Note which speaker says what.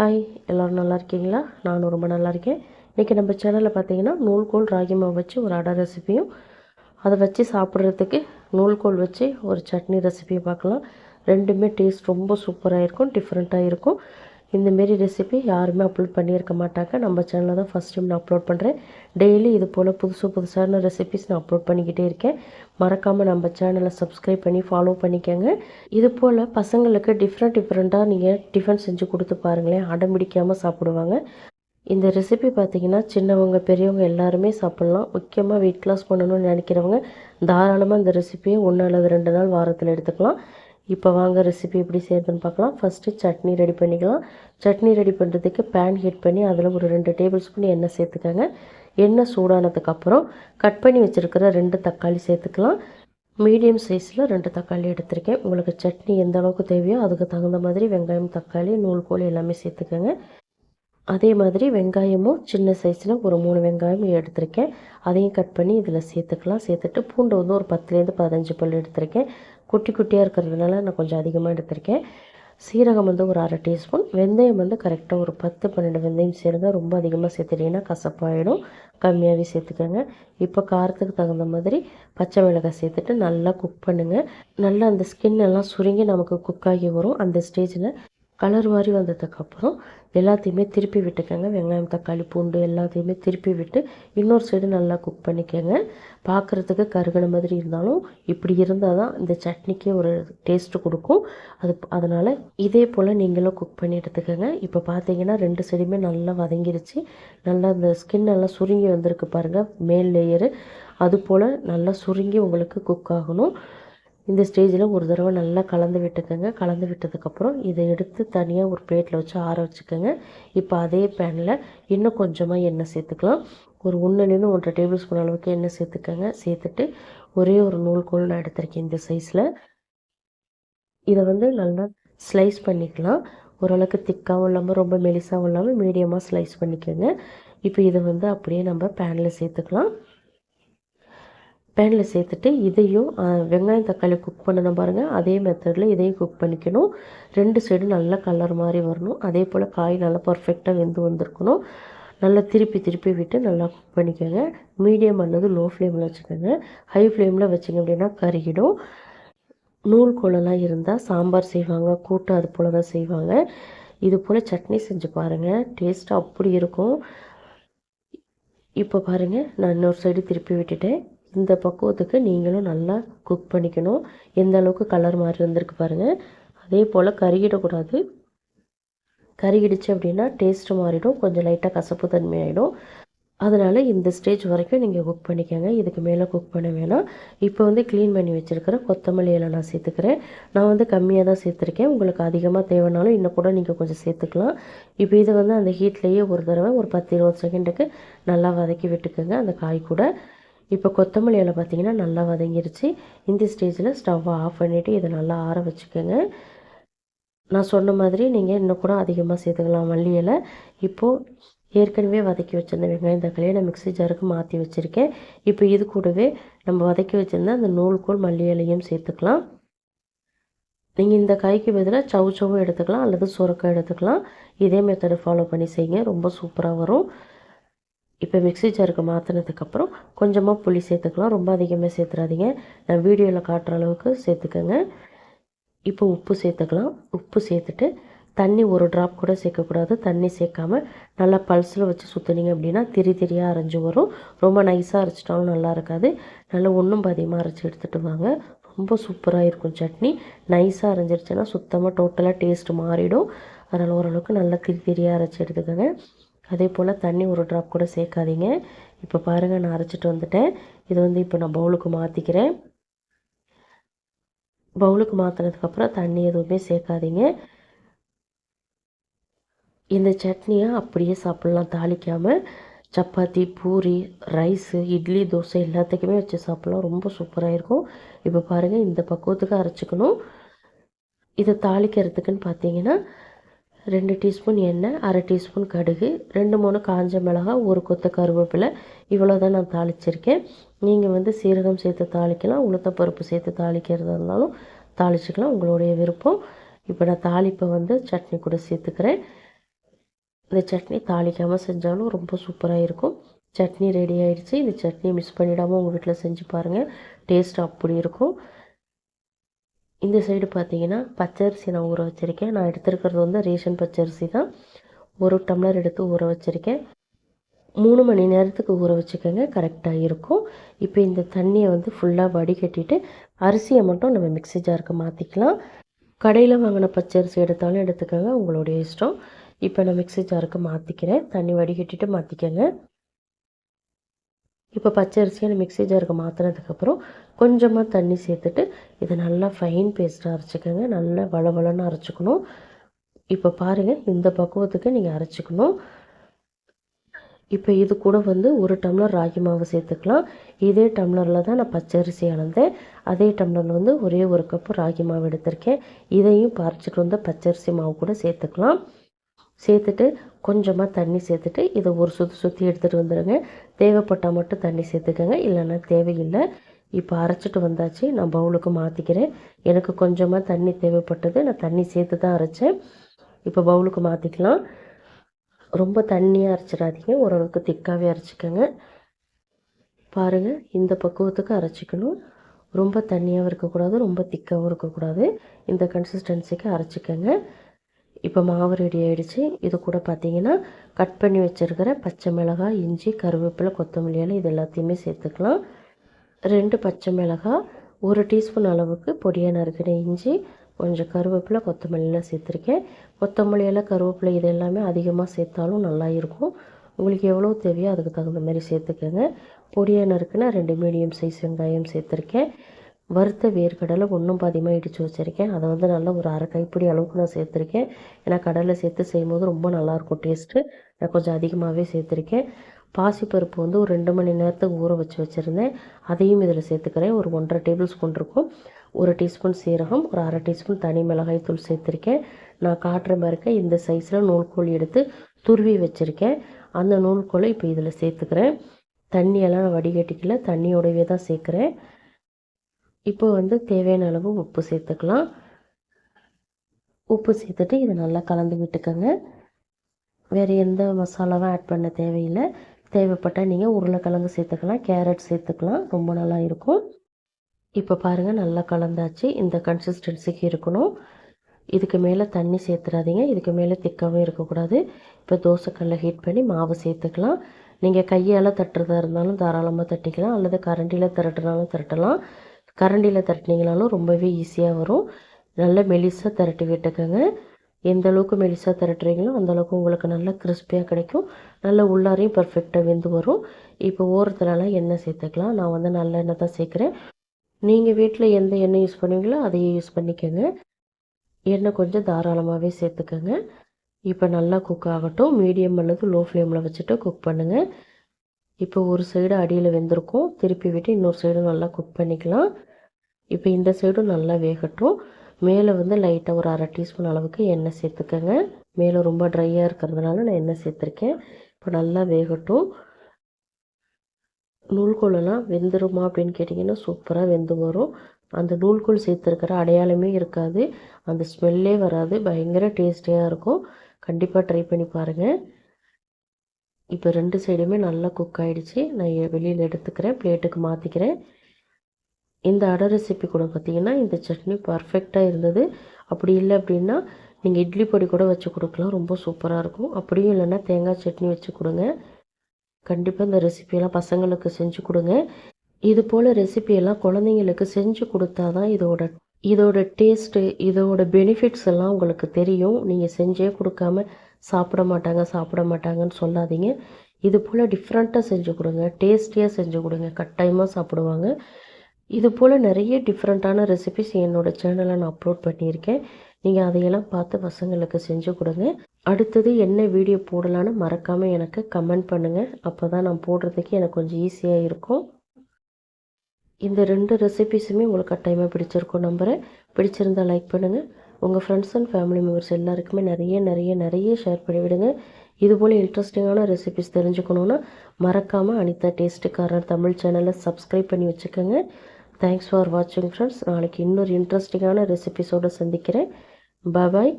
Speaker 1: Hi எல்லோரும் நல்லா இருக்கீங்களா? நானும் ரொம்ப நல்லா இருக்கேன். இன்றைக்கி நம்ம சேனலில் பார்த்தீங்கன்னா நூல்கோல் ராகி மாவு வச்சு ஒரு அடை ரெசிபியும் அதை வச்சு சாப்பிட்றதுக்கு நூல்கோல் வச்சு ஒரு சட்னி ரெசிபியும் பார்க்கலாம். ரெண்டுமே டேஸ்ட் ரொம்ப சூப்பராக இருக்கும் டிஃப்ரெண்ட்டாக இருக்கும். இந்தமாரி ரெசிபி யாருமே அப்லோட் பண்ணியிருக்க மாட்டாங்க. நம்ம சேனலில் தான் ஃபஸ்ட் டைம் நான் அப்லோட் பண்ணுறேன் டெய்லி இது போல் புதுசு புதுசான ரெசிபிஸ் நான் அப்லோட் பண்ணிக்கிட்டே இருக்கேன். மறக்காமல் நம்ம சேனலை சப்ஸ்கிரைப் பண்ணி ஃபாலோ பண்ணிக்கோங்க. இது போல் பசங்களுக்கு டிஃப்ரெண்ட் டிஃப்ரெண்ட்டாக நீங்கள் டிஃபன் செஞ்சு கொடுத்து பாருங்களேன். அடம் பிடிக்காமல் சாப்பிடுவாங்க. இந்த ரெசிபி பார்த்தீங்கன்னா சின்னவங்க பெரியவங்க எல்லாருமே சாப்பிட்லாம். முக்கியமாக வெயிட் லாஸ் பண்ணணும்னு நினைக்கிறவங்க தாராளமாக இந்த ரெசிபியை ஒன்று அல்லது ரெண்டு நாள் வாரத்தில் எடுத்துக்கலாம். இப்போ வாங்க ரெசிபி எப்படி செய்யறதுன்னு பார்க்கலாம். ஃபஸ்ட்டு சட்னி ரெடி பண்ணிக்கலாம். சட்னி ரெடி பண்ணுறதுக்கு பேன் ஹீட் பண்ணி அதில் ஒரு ரெண்டு டேபிள் ஸ்பூன் எண்ணெய் சேர்த்துக்கோங்க. எண்ணெய் சூடானதுக்கப்புறம் கட் பண்ணி வச்சுருக்கிற ரெண்டு தக்காளி சேர்த்துக்கலாம். மீடியம் சைஸில் ரெண்டு தக்காளி எடுத்திருக்கேன். உங்களுக்கு சட்னி எந்த அளவுக்கு தேவையோ அதுக்கு தகுந்த மாதிரி வெங்காயம் தக்காளி நூல்கோல் எல்லாமே சேர்த்துக்கோங்க. அதே மாதிரி வெங்காயமும் சின்ன சைஸில் ஒரு மூணு வெங்காயம் எடுத்திருக்கேன். அதையும் கட் பண்ணி இதில் சேர்த்துக்கலாம். சேர்த்துட்டு பூண்டு வந்து ஒரு பத்துலேருந்து பதினஞ்சு பல் எடுத்திருக்கேன். குட்டி குட்டியாக இருக்கிறதுனால நான் கொஞ்சம் அதிகமாக எடுத்திருக்கேன். சீரகம் வந்து ஒரு அரை டீஸ்பூன். வெந்தயம் வந்து கரெக்டாக ஒரு பத்து பன்னெண்டு வெந்தயம் சேர்ந்தால் ரொம்ப அதிகமாக சேர்த்துட்டிங்கன்னா கசப்பாயிடும். கம்மியாகவே சேர்த்துக்கோங்க. இப்போ காரத்துக்கு தகுந்த மாதிரி பச்சை மிளகாய் சேர்த்துட்டு நல்லா குக் பண்ணுங்கள் நல்லா அந்த ஸ்கின் எல்லாம் சுருங்கி நமக்கு குக் ஆகி வரும். அந்த ஸ்டேஜில் கலர் மாதிரி வந்ததுக்கப்புறம் எல்லாத்தையுமே திருப்பி விட்டுக்கோங்க. வெங்காயம் தக்காளி பூண்டு எல்லாத்தையுமே திருப்பி விட்டு இன்னொரு சைடு நல்லா குக் பண்ணிக்கோங்க. பார்க்குறதுக்கு கருகின மாதிரி இருந்தாலும் இப்படி இருந்தால் தான் இந்த சட்னிக்கே ஒரு டேஸ்ட்டு கொடுக்கும். அது அதனால் இதே போல் நீங்களும் குக் பண்ணி எடுத்துக்கோங்க. இப்போ பார்த்தீங்கன்னா ரெண்டு சைடுமே நல்லா வதங்கிருச்சு. நல்லா இந்த ஸ்கின் எல்லாம் சுருங்கி வந்திருக்கு பாருங்கள் மேல் லேயரு அது போல் நல்லா சுருங்கி உங்களுக்கு குக் ஆகணும். இந்த ஸ்டேஜில் ஒரு தடவை நல்லா கலந்து விட்டுக்கோங்க. கலந்து விட்டதுக்கப்புறம் இதை எடுத்து தனியாக ஒரு பிளேட்டில் வச்சு ஆற வச்சுக்கோங்க. இப்போ அதே பேனில் இன்னும் கொஞ்சமாக எண்ணெய் சேர்த்துக்கலாம். ஒரு ஒன்றுலேருந்து ஒன்றரை டேபிள் ஸ்பூன் அளவுக்கு எண்ணெய் சேர்த்துக்கோங்க. சேர்த்துட்டு ஒரே ஒரு நூல்கோல் நான் எடுத்திருக்கேன் இந்த சைஸில். இதை வந்து நல்லா ஸ்லைஸ் பண்ணிக்கலாம். ஓரளவுக்கு திக்காகவும் இல்லாமல் ரொம்ப மெலிசாகவும் இல்லாமல் மீடியமாக ஸ்லைஸ் பண்ணிக்கோங்க. இப்போ இதை வந்து அப்படியே நம்ம பேனில் சேர்த்துக்கலாம். பேனில் சேர்த்துட்டு இதையும் வெங்காயம் தக்காளி குக் பண்ணணும் பாருங்கள் அதே மெத்தடில் இதையும் குக் பண்ணிக்கணும். ரெண்டு சைடும் நல்லா கலர் மாதிரி வரணும். அதே போல் காய் நல்லா பர்ஃபெக்டாக வெந்து வந்திருக்கணும். நல்லா திருப்பி திருப்பி விட்டு நல்லா குக் பண்ணிக்கோங்க. மீடியம் அல்லது லோ ஃப்ளேமில் வச்சுக்கோங்க ஹை ஃப்ளேமில் வச்சிங்க அப்படின்னா கருகிடும். நூல் கோலெல்லாம் இருந்தால் சாம்பார் செய்வாங்க. கூட்டு அது போல் தான் செய்வாங்க. இது போல் சட்னி செஞ்சு பாருங்கள் டேஸ்ட்டு அப்படி இருக்கும். இப்போ பாருங்கள் நான் இன்னொரு சைடு திருப்பி விட்டுட்டேன். இந்த பக்குவத்துக்கு நீங்களும் நல்லா குக் பண்ணிக்கணும். எந்த அளவுக்கு கலர் மாதிரி வந்திருக்கு பாருங்கள் அதே போல் கருகிடக்கூடாது. கருகிடுச்சு அப்படின்னா டேஸ்ட்டு மாறிடும். கொஞ்சம் லைட்டாக கசப்பு தன்மை ஆகிடும் அதனால் இந்த ஸ்டேஜ் வரைக்கும் நீங்கள் குக் பண்ணிக்கோங்க. இதுக்கு மேலே குக் பண்ண வேணாம். இப்போ வந்து க்ளீன் பண்ணி வச்சுருக்கிற கொத்தமல்லி இலை நான் சேர்த்துக்கிறேன். நான் வந்து கம்மியாக தான் சேர்த்துருக்கேன். உங்களுக்கு அதிகமாக தேவைனாலும் இன்னும் கூட நீங்கள் கொஞ்சம் சேர்த்துக்கலாம். இப்போ இதை வந்து அந்த ஹீட்லேயே ஒரு தடவை ஒரு பத்து இருபது செகண்டுக்கு நல்லா வதக்கி விட்டுக்கோங்க. அந்த காய் கூட இப்போ கொத்தமல்லி இலை பார்த்திங்கன்னா நல்லா வதங்கிருச்சு. இந்த ஸ்டேஜில் ஸ்டவ்வை ஆஃப் பண்ணிவிட்டு இதை நல்லா ஆற வச்சுக்கோங்க. நான் சொன்ன மாதிரி நீங்கள் இன்னும் கூட அதிகமாக சேர்த்துக்கலாம் மல்லி இலை. இப்போது ஏற்கனவே வதக்கி வச்சுருந்த வெங்காயம் தக்காளியை நான் மிக்ஸி ஜாருக்கு மாற்றி வச்சுருக்கேன். இப்போ இது கூடவே நம்ம வதக்கி வச்சுருந்த அந்த நூல்கோல் மல்லி இலையும் சேர்த்துக்கலாம். நீங்கள் இந்த காய்க்கு பதிலாக சவு சவும் எடுத்துக்கலாம் அல்லது சுரக்காய் எடுத்துக்கலாம். இதே மெத்தடை ஃபாலோ பண்ணி செய்யுங்க. ரொம்ப சூப்பராக வரும். இப்போ மிக்ஸி ஜாருக்கு மாற்றினதுக்கப்புறம் கொஞ்சமாக புளி சேர்த்துக்கலாம். ரொம்ப அதிகமாக சேர்த்துறாதீங்க. நான் வீடியோவில் காட்டுற அளவுக்கு சேர்த்துக்கோங்க. இப்போ உப்பு சேர்த்துக்கலாம். உப்பு சேர்த்துட்டு தண்ணி ஒரு ட்ராப் கூட சேர்க்கக்கூடாது. தண்ணி சேர்க்காம நல்லா பல்ஸில் வச்சு சுற்றுனீங்க அப்படின்னா திரி திரியாக அரைஞ்சி வரும். ரொம்ப நைஸாக அரைச்சிட்டாலும் நல்லா இருக்காது. நல்லா ஒன்றும் பாதியமாக அரைச்சி எடுத்துகிட்டு வாங்க. ரொம்ப சூப்பராக இருக்கும் சட்னி. நைஸாக அரைஞ்சிருச்சுன்னா சுத்தமாக டோட்டலாக டேஸ்ட்டு மாறிடும். அதனால் ஓரளவுக்கு நல்லா திரி திரியாக அரைச்சி எடுத்துக்கோங்க. அதே போல் தண்ணி ஒரு ட்ராப் கூட சேர்க்காதீங்க. இப்போ பாருங்கள் நான் அரைச்சிட்டு வந்துட்டேன். இது வந்து இப்போ நான் பவுலுக்கு மாற்றிக்கிறேன் பவுலுக்கு மாற்றினதுக்கப்புறம் தண்ணி எதுவுமே சேர்க்காதீங்க. இந்த சட்னியை அப்படியே சாப்பிட்லாம் தாளிக்காமல் சப்பாத்தி பூரி ரைஸு இட்லி தோசை எல்லாத்துக்குமே வச்சு சாப்பிட்லாம். ரொம்ப சூப்பராக இருக்கும். இப்போ பாருங்கள் இந்த பக்குவத்துக்கு அரைச்சிக்கணும். இதை தாளிக்கிறதுக்குன்னு பார்த்தீங்கன்னா ரெண்டு டீஸ்பூன் எண்ணெய் அரை டீஸ்பூன் கடுகு ரெண்டு மூணு காஞ்ச மிளகாய் ஒரு கொத்த கருவேப்பிலை. இவ்வளோ தான் நான் தாளிச்சிருக்கேன். நீங்கள் வந்து சீரகம் சேர்த்து தாளிக்கலாம் உளுத்தப்பருப்பு சேர்த்து தாளிக்கிறதா இருந்தாலும் தாளிச்சிக்கலாம். உங்களுடைய விருப்பம். இப்போ நான் தாளிப்பை வந்து சட்னி கூட சேர்த்துக்கிறேன். இந்த சட்னி தாளிக்காமல் செஞ்சாலும் ரொம்ப சூப்பராக இருக்கும். சட்னி ரெடி ஆயிடுச்சு. இந்த சட்னி மிஸ் பண்ணிடாமல் உங்கள் வீட்டில் செஞ்சு பாருங்கள் டேஸ்ட் அப்படி இருக்கும். இந்த சைடு பார்த்தீங்கன்னா பச்சரிசி நான் ஊற வச்சுருக்கேன். நான் எடுத்துருக்கிறது வந்து ரேஷன் பச்சரிசி தான். ஒரு டம்ளர் எடுத்து ஊற வச்சுருக்கேன். மூணு மணி நேரத்துக்கு ஊற வச்சுக்கோங்க. கரெக்டாக இருக்கும். இப்போ இந்த தண்ணியை வந்து ஃபுல்லாக வடிகட்டிட்டு அரிசியை மட்டும் நம்ம மிக்ஸி ஜாருக்கு மாற்றிக்கலாம் கடையில் வாங்கின பச்சரிசி எடுத்தாலும் எடுத்துக்கோங்க. உங்களுடைய இஷ்டம். இப்போ நான் மிக்ஸி ஜாருக்கு மாற்றிக்கிறேன் தண்ணி வடிகட்டிட்டு மாற்றிக்கோங்க இப்போ பச்சரிசியை நான் மிக்சி ஜாருக்கு மாற்றினதுக்கப்புறம் கொஞ்சமாக தண்ணி சேர்த்துட்டு இதை நல்லா ஃபைன் பேஸ்ட்டாக அரைச்சிக்கோங்க. நல்லா வளவளன்னு அரைச்சிக்கணும். இப்போ பாருங்கள் இந்த பக்குவத்துக்கு நீங்கள் அரைச்சிக்கணும். இப்போ இது கூட வந்து ஒரு டம்ளர் ராகி மாவு சேர்த்துக்கலாம். இதே டம்ளரில் தான் நான் பச்சரிசி அளந்தேன். அதே டம்ளரில் வந்து ஒரே ஒரு கப்பு ராகி மாவு எடுத்திருக்கேன். இதையும் பறிச்சிட்டு வந்த பச்சரிசி மாவு கூட சேர்த்துக்கலாம். சேர்த்துட்டு கொஞ்சமாக தண்ணி சேர்த்துட்டு இதை ஒரு சுற்றி சுற்றி எடுத்துகிட்டு வந்துடுங்க தேவைப்பட்டால் மட்டும் தண்ணி சேர்த்துக்கோங்க. இல்லைன்னா தேவையில்லை. இப்போ அரைச்சிட்டு வந்தாச்சு. நான் பவுலுக்கு மாற்றிக்கிறேன் எனக்கு கொஞ்சமாக தண்ணி தேவைப்பட்டது. நான் தண்ணி சேர்த்து தான் அரைச்சேன். இப்போ பவுலுக்கு மாற்றிக்கலாம் ரொம்ப தண்ணியாக அரைச்சிடாதீங்க. ஓரளவுக்கு திக்காகவே அரைச்சிக்கோங்க. பாருங்கள் இந்த பக்குவத்துக்கு அரைச்சிக்கணும். ரொம்ப தண்ணியாகவும் இருக்கக்கூடாது. ரொம்ப திக்காகவும் இருக்கக்கூடாது. இந்த கன்சிஸ்டன்சிக்கு அரைச்சிக்கோங்க. இப்போ மாவு ரெடி ஆகிடுச்சு இது கூட பார்த்தீங்கன்னா கட் பண்ணி வச்சுருக்கிற பச்சை மிளகாய் இஞ்சி கருவேப்பிலை கொத்தமல்லி இலை இது எல்லாத்தையுமே சேர்த்துக்கலாம். ரெண்டு பச்சை மிளகாய் ஒரு டீஸ்பூன் அளவுக்கு பொடியாக நறுக்கிற இஞ்சி கொஞ்சம் கருவேப்பிலை கொத்தமல்லிலாம் சேர்த்துருக்கேன். கொத்தமல்லி இலை கருவேப்பிலை இது எல்லாமே அதிகமாக சேர்த்தாலும் நல்லா இருக்கும். உங்களுக்கு எவ்வளோ தேவையோ அதுக்கு தகுந்த மாதிரி சேர்த்துக்கோங்க. பொடியாக நறுக்குன்னா ரெண்டு மீடியம் சைஸ் வெங்காயம் சேர்த்துருக்கேன். வறுத்த வேர்க்கடலை ஒன்றும் பாதியமாக இடித்து வச்சுருக்கேன். அதை வந்து நல்லா ஒரு அரை கைப்பிடி அளவுக்கு நான் சேர்த்துருக்கேன். ஏன்னா கடலை சேர்த்து செய்யும்போது ரொம்ப நல்லாயிருக்கும் டேஸ்ட்டு. நான் கொஞ்சம் அதிகமாகவே சேர்த்துருக்கேன். பாசிப்பருப்பு வந்து ஒரு ரெண்டு மணி நேரத்துக்கு ஊற வச்சு வச்சுருந்தேன். அதையும் இதில் சேர்த்துக்கிறேன். ஒரு ஒன்றரை டேபிள் ஸ்பூன் இருக்கும். ஒரு டீஸ்பூன் சீரகம் ஒரு அரை டீஸ்பூன் தனி மிளகாய் தூள் சேர்த்துருக்கேன். நான் காட்டுற மாதிரி இந்த சைஸில் நூல்கோல் எடுத்து துருவி வச்சுருக்கேன். அந்த நூல்கோலை இப்போ இதில் சேர்த்துக்கிறேன். தண்ணியெல்லாம் நான் வடிகட்டிக்கல. தண்ணியோடவே தான் சேர்க்குறேன். இப்போ வந்து தேவையான அளவு உப்பு சேர்த்துக்கலாம். உப்பு சேர்த்துட்டு இதை நல்லா கலந்து விட்டுக்கோங்க. வேறு எந்த மசாலாவும் ஆட் பண்ண தேவையில்லை. தேவைப்பட்டால் நீங்கள் உருளைக்கிழங்கு சேர்த்துக்கலாம் கேரட் சேர்த்துக்கலாம் ரொம்ப நல்லா இருக்கும். இப்போ பாருங்கள் நல்லா கலந்தாச்சு. இந்த கன்சிஸ்டன்சிக்கு இருக்கணும். இதுக்கு மேலே தண்ணி சேர்த்துடாதீங்க இதுக்கு மேலே திக்காகவும் இருக்கக்கூடாது. இப்போ தோசைக்கல்ல ஹீட் பண்ணி மாவு சேர்த்துக்கலாம். நீங்கள் கையால் தட்டுறதா இருந்தாலும் தாராளமாக தட்டிக்கலாம். அல்லது கரண்டியில் திரட்டுனாலும் திரட்டலாம். கரண்டியில் திரட்டினீங்கனாலும் ரொம்பவே ஈஸியாக வரும். நல்லா மெலிசாக திரட்டி விட்டுக்கோங்க. எந்த அளவுக்கு மெலிசாக திரட்டுறீங்களோ அந்தளவுக்கு உங்களுக்கு நல்லா கிறிஸ்பியாக கிடைக்கும். நல்லா உள்ளாரையும் பர்ஃபெக்டாக வெந்து வரும். இப்போ ஓரத்துலலாம் எண்ணெய் சேர்த்துக்கலாம். நான் வந்து நல்ல எண்ணெய் தான் சேர்க்குறேன். நீங்கள் வீட்டில் எந்த எண்ணெய் யூஸ் பண்ணுவீங்களோ அதையே யூஸ் பண்ணிக்கோங்க. எண்ணெய் கொஞ்சம் தாராளமாகவே சேர்த்துக்கோங்க. இப்போ நல்லா குக் ஆகட்டும். மீடியம் அல்லது லோ ஃப்ளேமில் வச்சுட்டு குக் பண்ணுங்கள் இப்போ ஒரு சைடு அடியில் வெந்திருக்கும். திருப்பி விட்டு இன்னொரு சைடும் நல்லா குக் பண்ணிக்கலாம். இப்போ இந்த சைடும் நல்லா வேகட்டும். மேலே வந்து லைட்டாக ஒரு அரை டீஸ்பூன் அளவுக்கு எண்ணெய் சேர்த்துக்கோங்க. மேலே ரொம்ப ட்ரையாக இருக்கிறதுனால நான் எண்ணெய் சேர்த்துருக்கேன். இப்போ நல்லா வேகட்டும். நூல்கோலெல்லாம் வெந்துருமா அப்படின்னு கேட்டிங்கன்னா சூப்பராக வெந்து வரும். அந்த நூல்கோல் சேர்த்துருக்கிற அடையாளமே இருக்காது. அந்த ஸ்மெல்லே வராது. பயங்கர டேஸ்டியாக இருக்கும். கண்டிப்பாக ட்ரை பண்ணி பாருங்கள் இப்போ ரெண்டு சைடுமே நல்லா குக் ஆகிடுச்சு நான் வெளியில் எடுத்துக்கிறேன். பிளேட்டுக்கு மாற்றிக்கிறேன் இந்த அடை ரெசிபி கூட பார்த்திங்கன்னா இந்த சட்னி பர்ஃபெக்டாக இருந்தது. அப்படி இல்லை அப்படின்னா நீங்கள் இட்லி பொடி கூட வச்சு கொடுக்கலாம். ரொம்ப சூப்பராக இருக்கும். அப்படியும் இல்லைன்னா தேங்காய் சட்னி வச்சு கொடுங்க. கண்டிப்பாக இந்த ரெசிபியெல்லாம் பசங்களுக்கு செஞ்சு கொடுங்க. இது போல் ரெசிபியெல்லாம் குழந்தைங்களுக்கு செஞ்சு கொடுத்தா தான் இதோட இதோட டேஸ்ட்டு இதோட பெனிஃபிட்ஸ் எல்லாம் உங்களுக்கு தெரியும். நீங்கள் செஞ்சே கொடுக்காம சாப்பிட மாட்டாங்க சாப்பிட மாட்டாங்கன்னு சொல்லாதீங்க. இது போல் டிஃப்ரெண்ட்டாக செஞ்சு கொடுங்க. டேஸ்டியாக செஞ்சு கொடுங்க. கட்டாயமாக சாப்பிடுவாங்க. இது போல் நிறைய டிஃப்ரெண்ட்டான ரெசிபிஸ் என்னோடய சேனலில் நான் அப்லோட் பண்ணியிருக்கேன். நீங்கள் அதையெல்லாம் பார்த்து பசங்களுக்கு செஞ்சு கொடுங்க. அடுத்தது என்ன வீடியோ போடலான்னு மறக்காமல் எனக்கு கமெண்ட் பண்ணுங்கள் அப்போ தான் நான் போடுறதுக்கு எனக்கு கொஞ்சம் ஈஸியாக இருக்கும். இந்த ரெண்டு ரெசிபிஸுமே உங்களுக்கு கட்டாயமாக பிடிச்சிருக்கும் நம்புகிறேன் பிடிச்சிருந்தால் லைக் பண்ணுங்கள் உங்கள் ஃப்ரெண்ட்ஸ் அண்ட் ஃபேமிலி மெம்பர்ஸ் எல்லாருக்குமே நிறைய நிறைய நிறைய ஷேர் பண்ணிவிடுங்க இதுபோல் இன்ட்ரெஸ்டிங்கான ரெசிபிஸ் தெரிஞ்சுக்கணுன்னா மறக்காமல் அனிதா டேஸ்ட்டுக்காரர் தமிழ் சேனலை சப்ஸ்கிரைப் பண்ணி வச்சுக்கோங்க. தேங்க்ஸ் ஃபார் வாட்சிங் ஃப்ரெண்ட்ஸ் நாளைக்கு இன்னொரு இன்ட்ரெஸ்டிங்கான ரெசிபிஸோடு சந்திக்கிறேன். பாய்